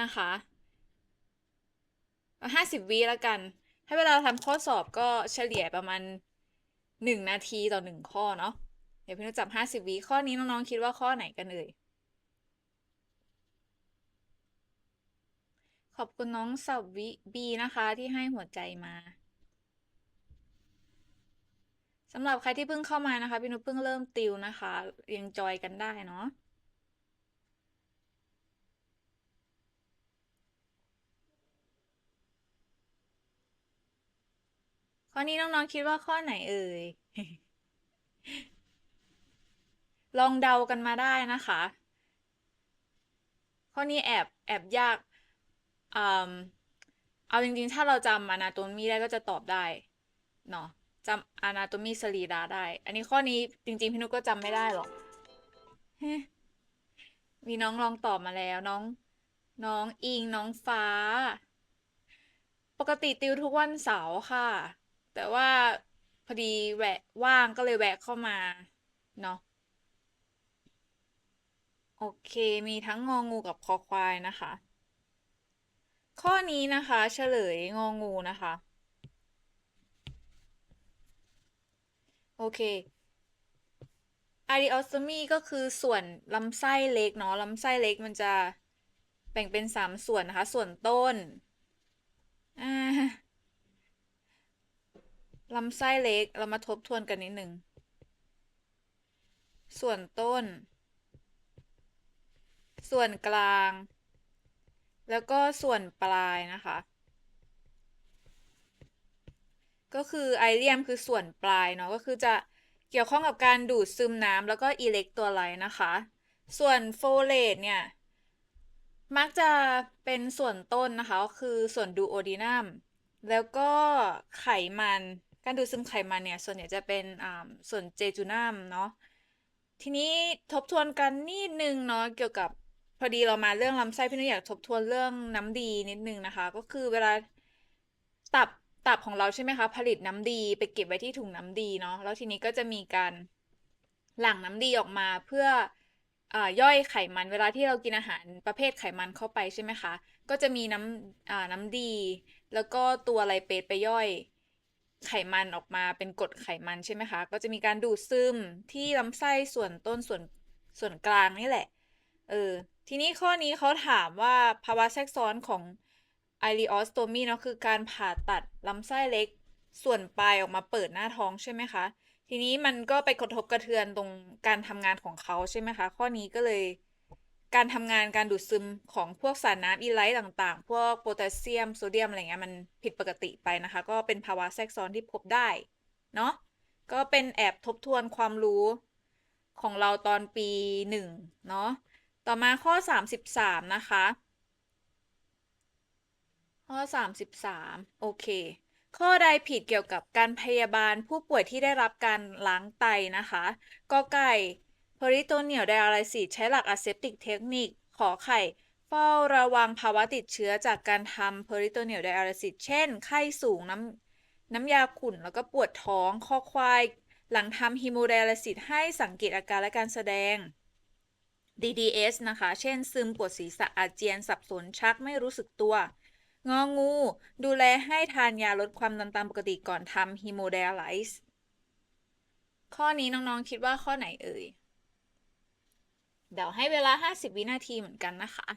นะคะห้าสิบวิแล้วกัน ให้เวลาทำข้อสอบก็เฉลี่ยประมาณหนึ่งนาทีต่อหนึ่งข้อเนาะ เดี๋ยวพี่นุจับห้าสิบวิข้อนี้น้องๆคิดว่าข้อไหนกันเอ่ย ขอบคุณน้องสับวิบีนะคะที่ให้หัวใจมาสำหรับใครที่เพิ่งเข้ามานะคะ พี่นุชเพิ่งเริ่มติวนะคะ ยังจอยกันได้เนาะ ข้อนี้น้องๆคิดว่าข้อไหนเอ่ย ลองเดากันมาได้นะคะ ข้อนี้แอบแอบยากเอาจริงๆ ถ้าเราจำอนาโตมีได้ก็จะตอบได้เนาะจำอนาโตมีสรีระได้ อันนี้ข้อนี้จริงๆ พี่นุกก็จำไม่ได้หรอกมีน้องลองตอบมาแล้วน้อง น้องอิงน้องฟ้า ปกติติวทุกวันเสาร์ค่ะ แต่ว่าพอดีแวะว่างก็เลยแวะเข้ามาเนาะโอเคมีทั้งงองูกับคอควายนะคะ ข้อนี้นะคะเฉลยงองูนะคะ โอเค ileostomy ก็คือส่วนลำไส้เล็กเนาะลำไส้เล็กมันจะแบ่งเป็นสามส่วนนะคะ ส่วนต้นอ่า ลำไส้เล็กเรามาทบทวนกันนิดหนึ่ง ส่วนต้น ส่วนกลาง แล้วก็ส่วนปลายนะคะ ก็คือไอเลียมคือส่วนปลายเนาะก็คือจะเกี่ยวข้องกับการดูดซึมน้ำแล้วก็อิเล็กโทรไลนะคะ ส่วนโฟเลตเนี่ย มักจะเป็นส่วนต้นนะคะ ก็คือส่วนดูโอดีนัมแล้วก็ไขมัน การดูดซึมไขมันเนี่ย ส่วนใหญ่จะเป็นส่วนเจจูนัมเนาะทีนี้ทบทวนกันนิดนึงเนาะเกี่ยวกับพอดีเรามาเรื่องลำไส้พี่นุ้ยอยากทบทวนเรื่องน้ำดีนิดนึงนะคะ ก็คือเวลาตับตับของเราใช่ไหมคะ ผลิตน้ำดีไปเก็บไว้ที่ถุงน้ำดีเนาะแล้วทีนี้ก็จะมีการหลั่งน้ำดีออกมาเพื่อย่อยไขมันเวลาที่เรากินอาหารประเภทไขมันเข้าไปใช่ไหมคะ ก็จะมีน้ำน้ำดี แล้วก็ตัวไลเปสไปย่อย ไขมันออกมาเป็นกรดไขมันใช่ไหมคะ ก็จะมีการดูดซึมที่ลำไส้ส่วนต้นส่วนส่วนกลางนี่แหละ เออ ทีนี้ข้อนี้เขาถามว่าภาวะแทรกซ้อนของ i l e o s t o m y เนาะคือการผ่าตัดลำไส้เล็กส่วนปลายออกมาเปิดหน้าท้องใช่ไหมคะ ทีนี้มันก็ไปกระทบกระเทือนตรงการทำงานของเขาใช่ไหมคะ ข้อนี้ก็เลย การทำงานการดูดซึมของพวกสารน้ำอีไลท์ต่างๆ พวกโพแทสเซียมโซเดียมอะไรเงี้ยมันผิดปกติไปนะคะ ก็เป็นภาวะแทรกซ้อนที่พบได้เนาะก็เป็นแอบทบทวนความรู้ของเราตอนปีหนึ่งเนาะต่อมาข้อ 33 นะคะ ข้อ 33 โอเค ข้อใดผิดเกี่ยวกับการพยาบาลผู้ป่วยที่ได้รับการล้างไตนะคะ ก็ไก่ อไก่ peritoneal dialysis ใช้หลัก aseptic technique ขอไข่ เฝ้าระวังภาวะติดเชื้อจากการทำ peritoneal dialysis เช่น ไข้สูงน้ำน้ำยาขุ่นแล้วก็ปวดท้องข้อควาย หลังทำ hemodialysis ให้สังเกตอาการและการแสดง DDS นะคะ เช่น ซึมปวดศีรษะอาเจียนสับสนชักไม่รู้สึกตัว งองู ดูแลให้ทานยาลดความดันตามปกติก่อนทำ hemodialysis ข้อนี้น้องๆคิดว่าข้อไหนเอ่ย เดี๋ยวให้เวลา 50 วินาทีเหมือนกันนะคะ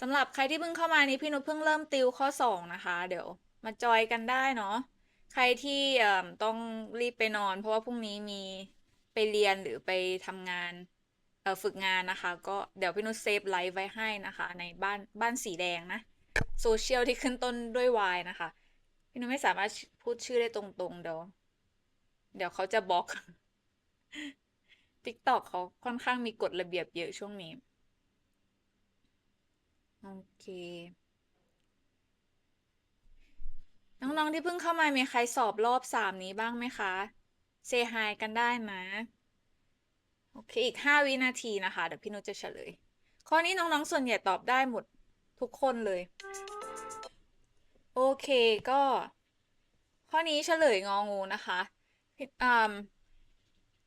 สำหรับใครที่เพิ่งเข้ามานี้พี่นุชเพิ่งเริ่มติวข้อ 2 นะคะ เดี๋ยวมาจอยกันได้เนาะใครที่ต้องรีบไปนอน เพราะว่าพรุ่งนี้มีไปเรียนหรือไปทำงานฝึกงานนะคะ ก็เดี๋ยวพี่นุชเซฟไลฟ์ไว้ให้นะคะ ในบ้านบ้านสีแดงนะโซเชียลที่ขึ้นต้นด้วย Y นะคะ พี่นุชไม่สามารถพูดชื่อได้ตรงๆเดี๋ยวเดี๋ยวเขาจะบล็อก TikTok เขาค่อนข้างมีกฎระเบียบเยอะช่วงนี้ โอเค น้องๆที่เพิ่งเข้ามามีใครสอบรอบสามนี้บ้างไหมคะเซฮายกันได้นะ โอเค อีก5วินาทีนะคะ เดี๋ยวพี่นุชจะเฉลย ข้อนี้น้องๆส่วนใหญ่ตอบได้หมดทุกคนเลย โอเคก็ ข้อนี้เฉลยงองูนะคะ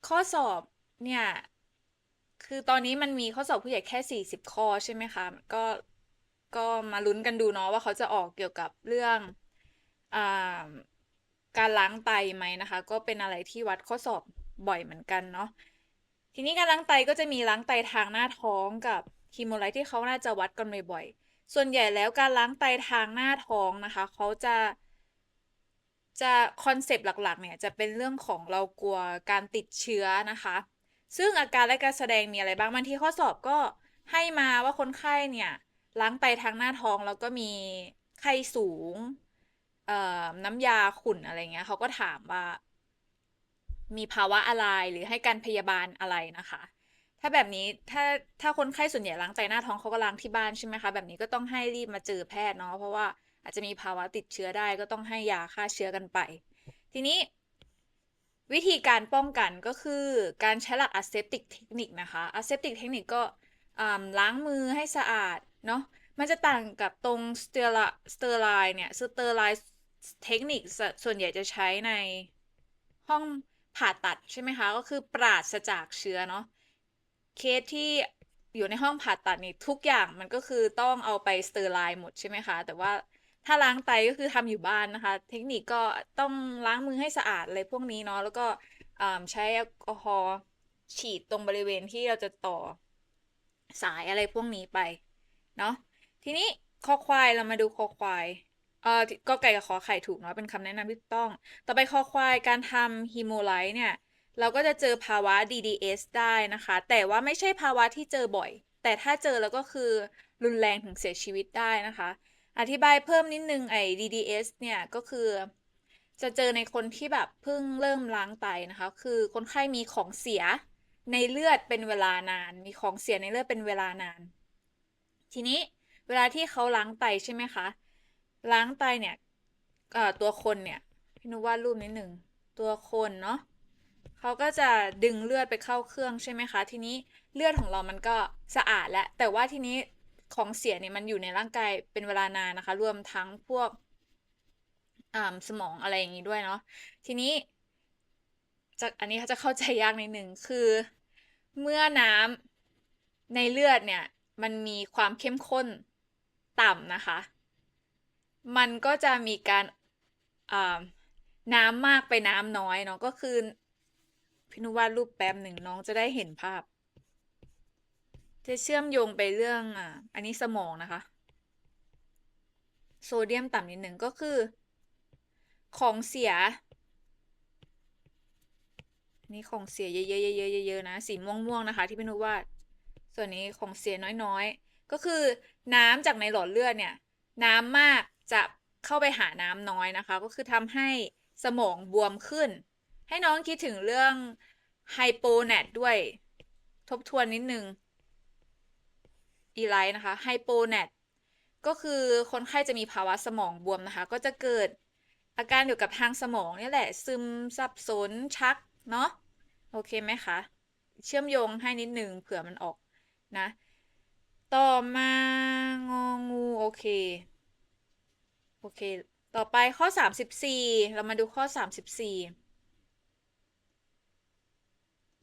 ข้อสอบ เนี่ย คือตอนนี้มันมีข้อสอบผู้ใหญ่แค่40ข้อใช่ไหมคะ ก็ก็มาลุ้นกันดูเนาะว่าเขาจะออกเกี่ยวกับเรื่องอการล้างไตไหมนะคะ ก็เป็นอะไรที่วัดข้อสอบบ่อยเหมือนกันเนาะทีนี้การล้างไตก็จะมีล้างไตทางหน้าท้องกับฮีโมไลท์ที่เขาน่าจะวัดกันบ่อยๆ ส่วนใหญ่แล้วการล้างไตทางหน้าท้องนะคะ เขาจะจะคอนเซปต์หลักๆเนี่ยจะเป็นเรื่องของเรากลัวการติดเชื้อนะคะ ซึ่งอาการและการแสดงมีอะไรบ้างบางทีข้อสอบก็ให้มาว่าคนไข้เนี่ยล้างไตทางหน้าท้องแล้วก็มีไข้สูงเอ่อน้ำยาขุ่นอะไรเงี้ยเขาก็ถามว่า มีภาวะอะไรหรือให้การพยาบาลอะไรนะคะ ถ้าแบบนี้ถ้าถ้าคนไข้ส่วนใหญ่ล้างไตหน้าท้องเขาก็ล้างที่บ้านใช่ไหมคะแบบนี้ก็ต้องให้รีบมาเจอแพทย์เนาะเพราะว่าอาจจะมีภาวะติดเชื้อได้ก็ต้องให้ยาฆ่าเชื้อกันไป ทีนี้ วิธีการป้องกันก็คือการใช้หลัก aseptic technique นะคะ aseptic technique ก็ล้างมือให้สะอาดเนาะ มันจะต่างกับตรง sterilize เนี่ย sterilize technique ส่วนใหญ่จะใช้ในห้องผ่าตัดใช่ไหมคะ ก็คือปราศจากเชื้อเนาะ เคสที่อยู่ในห้องผ่าตัดนี่ทุกอย่างมันก็คือต้องเอาไปสเตอร์ไลน์หมดใช่ไหมคะ แต่ว่า ถ้าล้างไตก็คือทำอยู่บ้านนะคะ เทคนิคก็ต้องล้างมือให้สะอาดอะไรพวกนี้เนาะแล้วก็ใช้แอลกอฮอล์ฉีดตรงบริเวณที่เราจะต่อสายอะไรพวกนี้ไปเนาะทีนี้คอควายเรามาดูคอควายเอ่อก็ไก่กับขอไข่ถูกเนาะเป็นคำแนะนำที่ต้อง ต่อไปคอควายการทำฮีโมไลท์เนี่ย เราก็จะเจอภาวะ DDS ได้นะคะ แต่ว่าไม่ใช่ภาวะที่เจอบ่อย แต่ถ้าเจอแล้วก็คือรุนแรงถึงเสียชีวิตได้นะคะ อธิบายเพิ่มนิดนึงไอ้ DDS เนี่ยก็คือ จะเจอในคนที่แบบเพิ่งเริ่มล้างไตนะคะ คือคนไข้มีของเสียในเลือดเป็นเวลานาน มีของเสียในเลือดเป็นเวลานาน ทีนี้เวลาที่เขาล้างไตใช่ไหมคะ ล้างไตเนี่ยตัวคนเนี่ยพี่นุวาดรูปนิดหนึ่งตัวคนเนาะเขาก็จะดึงเลือดไปเข้าเครื่องใช่ไหมคะ ทีนี้เลือดของเรามันก็สะอาดแล้วแต่ว่าทีนี้ ของเสียเนี่ยมันอยู่ในร่างกายเป็นเวลานานนะคะ รวมทั้งพวกสมองอะไรอย่างนี้ด้วยเนาะทีนี้จากอันนี้เขาจะเข้าใจยากในหนึ่งคือ เมื่อน้ำในเลือดเนี่ย มันมีความเข้มข้นต่ำนะคะ มันก็จะมีการน้ำมากไปน้ำน้อยเนาะก็คือพินุวาดรูปแป๊บหนึ่งน้องจะได้เห็นภาพ จะเชื่อมโยงไปเรื่องอะอันนี้สมองนะคะ โซเดียมต่ำนิดหนึ่งก็คือ ของเสีย นี่ของเสียเยอะๆเยอะๆนะ สีม่วงๆนะคะ ที่เป็นวาดส่วนนี้ของเสียน้อยๆ ก็คือน้ำจากในหลอดเลือดเนี่ย น้ำมากจะเข้าไปหาน้ำน้อยนะคะ ก็คือทำให้สมองบวมขึ้น ให้น้องคิดถึงเรื่องไฮโปเนตด้วย ทบทวนนิดนึง อีไลท์นะคะไฮโปเนตก็คือคนไข้จะมีภาวะสมองบวมนะคะ ก็จะเกิดอาการเกี่ยวกับทางสมองนี่แหละ ซึมสับสนชักเนาะโอเคไหมคะ เชื่อมโยงให้นิดหนึ่งเผื่อมันออกนะ ต่อมางองูโอเค โอเค ต่อไปข้อ 34 เรามาดูข้อ 34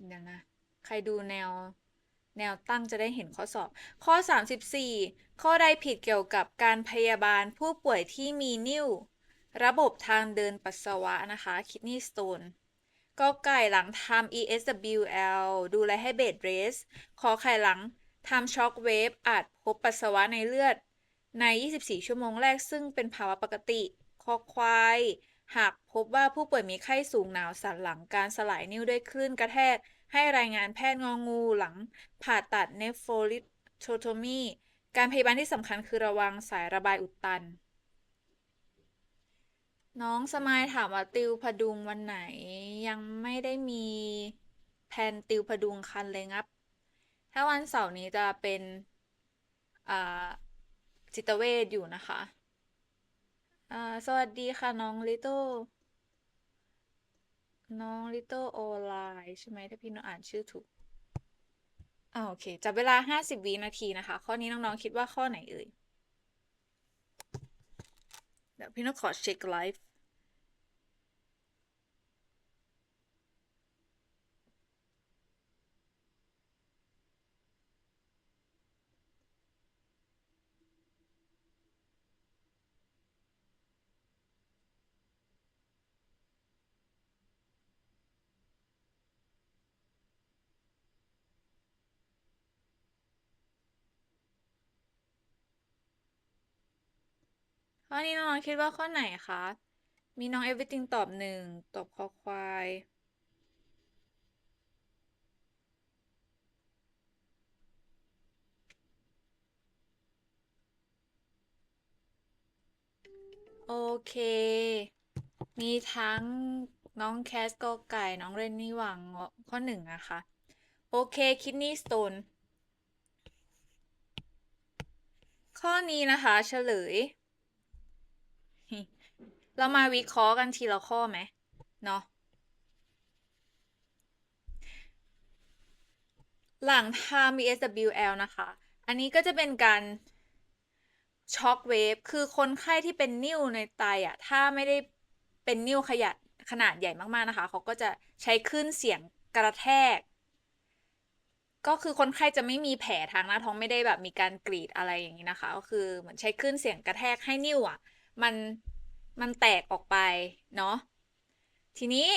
เดี๋ยวนะ ใครดูแนว แนวตั้งจะได้เห็นข้อสอบ ข้อ 34 ข้อใดผิดเกี่ยวกับการพยาบาลผู้ป่วยที่มีนิ่ว ระบบทางเดินปัสสาวะนะคะ kidney stone ก็ไก่หลังทำ ESWL ดูแลให้เบดเรส ขอไข่หลังทำช็อคเวฟอาจพบปัสสาวะในเลือด ใน 24 ชั่วโมงแรกซึ่งเป็นภาวะปกติ คอควาย หากพบว่าผู้ป่วยมีไข้สูงหนาวสั่นหลังการสลายนิ้วด้วยคลื่นกระแทก ให้รายงานแพทย์งองูหลังผ่าตัดเนฟโฟลิโทโทมี การพยาบาลที่สำคัญคือระวังสายระบายอุดตัน น้องสมายถามว่าติวพดุงวันไหน ยังไม่ได้มีแผนติวพดุงคันเลยครับ ถ้าวันเสาร์นี้จะเป็นจิตเวชอยู่นะคะ สวัสดีค่ะน้องลิโต น้อง Little o l i ใช่ไหมถ้าพี่น้องอ่านชื่อถูกอ่าโอเค จับเวลา50วินาทีนะคะ ข้อนี้น้องๆคิดว่าข้อไหนเอ่ย เดี๋ยวพี่น้องขอเช็คไลฟ์ ข้อนี้น้องๆคิดว่าข้อไหนคะ มีน้อง everything ตอบหนึ่งตอบคอควาย โอเค มีทั้งน้องแคสกอไก่ น้องเรนนี่หวังข้อหนึ่งนะคะ โอเค คิดนี่สโตน ข้อนี้นะคะ เฉลย เรามาวิเคราะห์กันทีละข้อไหมเนาะหลังทำ BSWL นะคะ อันนี้ก็จะเป็นการช็อคเวฟ คือคนไข้ที่เป็นนิ่วในไตอะถ้าไม่ได้เป็นนิ่วขยะขนาดใหญ่มากๆนะคะ เขาก็จะใช้คลื่นเสียงกระแทก ก็คือคนไข้จะไม่มีแผลทางหน้าท้องไม่ได้แบบมีการกรีดอะไรอย่างนี้นะคะ ก็คือเหมือนใช้คลื่นเสียงกระแทกให้นิ่วอะมัน มันแตกออกไปเนาะทีนี้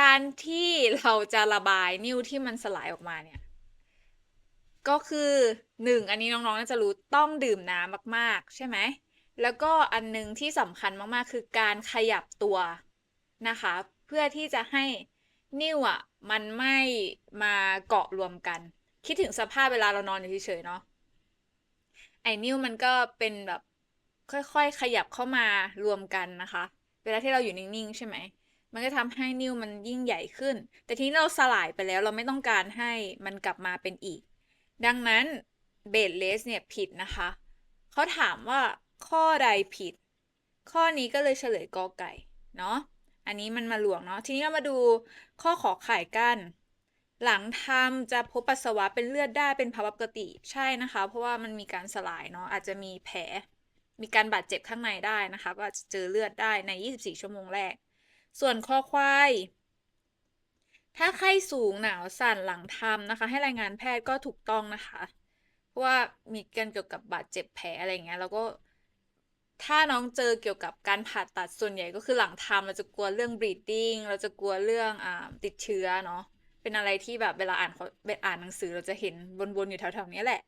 การที่เราจะระบายนิ่วที่มันสลายออกมาเนี่ย ก็คือหนึ่งอันนี้น้องๆน่าจะรู้ต้องดื่มน้ำมากๆ ใช่ไหม แล้วก็อันหนึงที่สำคัญมากๆ คือการขยับตัวนะคะ เพื่อที่จะให้นิ่วอะมันไม่มาเกาะรวมกัน คิดถึงสภาพเวลาเรานอนอยู่เฉยๆเนาะไอ้นิ่วมันก็เป็นแบบ ค่อยๆ ขยับเข้ามารวมกันนะคะ เวลาที่เราอยู่นิ่งๆ ใช่ไหม มันก็ทำให้นิ่วมันยิ่งใหญ่ขึ้น แต่ทีนี้เราสลายไปแล้วเราไม่ต้องการให้มันกลับมาเป็นอีก ดังนั้นเบสเลสเนี่ยผิดนะคะ เขาถามว่าข้อใดผิด ข้อนี้ก็เลยเฉลยกอไก่ เนาะ อันนี้มันมาหลวงเนาะ ทีนี้เรามาดูข้อขอไข่กัน หลังทำจะพบปัสสาวะเป็นเลือดได้เป็นภาวะปกติ ใช่นะคะ เพราะว่ามันมีการสลายเนาะ อาจจะมีแผล มีการบาดเจ็บข้างในได้นะคะก็จะเจอเลือดได้ใน 24 ชั่วโมงแรก ส่วนข้อควาย ถ้าไข้สูงหนาวสั่นหลังทำนะคะ ให้รายงานแพทย์ก็ถูกต้องนะคะ เพราะว่ามีการเกี่ยวกับบาดเจ็บแผลอะไรเงี้ยแล้วก็ ถ้าน้องเจอเกี่ยวกับการผ่าตัดส่วนใหญ่ก็คือหลังทำเราจะกลัวเรื่อง bleeding เราจะกลัวเรื่องอติดเชื้อเนาะเป็นอะไรที่แบบเวลาอ่านเขาอ่านหนังสือเราจะเห็นวนๆอยู่แถวๆนี้แหละ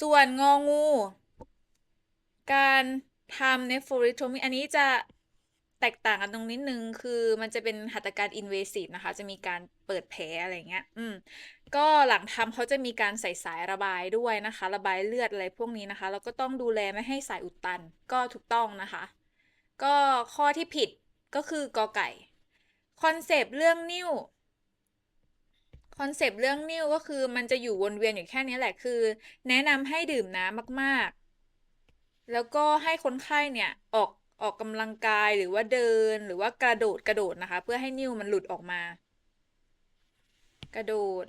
ส่วนงองู การทำ nephrostomy อันนี้จะแตกต่างกันตรงนิดนึง คือมันจะเป็นหัตถการ invasive นะคะ จะมีการเปิดแผลอะไรเงี้ย อืม ก็หลังทำเขาจะมีการใส่สายระบายด้วยนะคะ ระบายเลือดอะไรพวกนี้นะคะ แล้วก็ต้องดูแลไม่ให้สายอุดตัน ก็ถูกต้องนะคะ ก็ข้อที่ผิดก็คือกอไก่ คอนเซปต์เรื่องนิ้ว คอนเซปต์เรื่องนิ้วก็คือมันจะอยู่วนเวียนอยู่แค่นี้แหละ คือ แนะนำให้ดื่มน้ำมากๆ แล้วก็ให้คนไข้เนี่ยออกออกกำลังกายหรือว่าเดินหรือว่ากระโดดกระโดดนะคะ เพื่อให้นิ้วมันหลุดออกมา กระโดด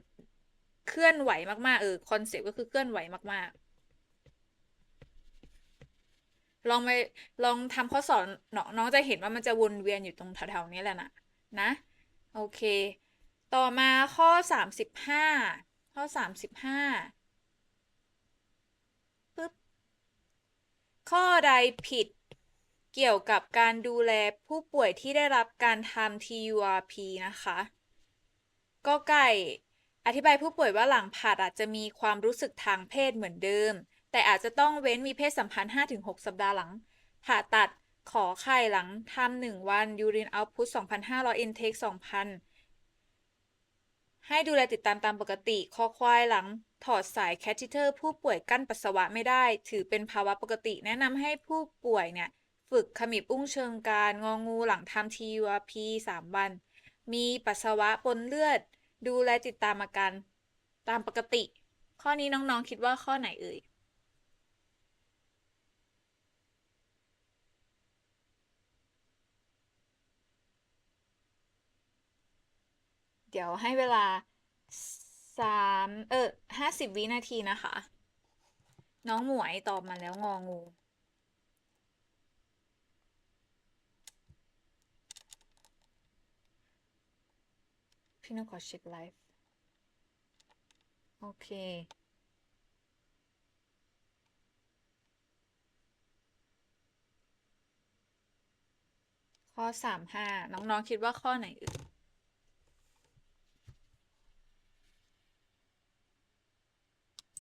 เคลื่อนไหวมากๆเออคอนเซ็ปต์ก็คือเคลื่อนไหวมากๆ ลองไปลองทำข้อสอบน้องจะเห็นว่ามันจะวนเวียนอยู่ตรงแถวๆนี้แหละนะนะ โอเค ต่อมาข้อ 35 ข้อ 35 ข้อใดผิดเกี่ยวกับการดูแลผู้ป่วยที่ได้รับการทำ TURP นะคะ ก็ไก่อธิบายผู้ป่วยว่าหลังผ่าตัดจะมีความรู้สึกทางเพศเหมือนเดิม แต่อาจจะต้องเว้นมีเพศสัมพันธ์ 5-6 สัปดาห์หลัง ผ่าตัดขอไข่หลังทำหนึ่งวันยูรินเอาพุต2,500อินเทค2,000 ให้ดูแลติดตามตามปกติ คอควายหลัง ถอดสายแคทเทอร์ผู้ป่วยกั้นปัสสาวะไม่ได้ ถือเป็นภาวะปกติแนะนำให้ผู้ป่วยเนี่ย ฝึกขมิบอุ้งเชิงการงองูหลังทำ TURP 3 วัน มีปัสสาวะปนเลือด ดูแลติดตามอาการตามปกติ ข้อนี้น้องๆคิดว่าข้อไหนเอ่ยเดี๋ยวให้เวลา สามเออห้าสิบวินาทีนะคะ น้องหมวยตอบมาแล้วงองู พี่น้องขอเช็คไลฟ์โอเค ข้อสามห้าน้องๆคิดว่าข้อไหนเอ่ย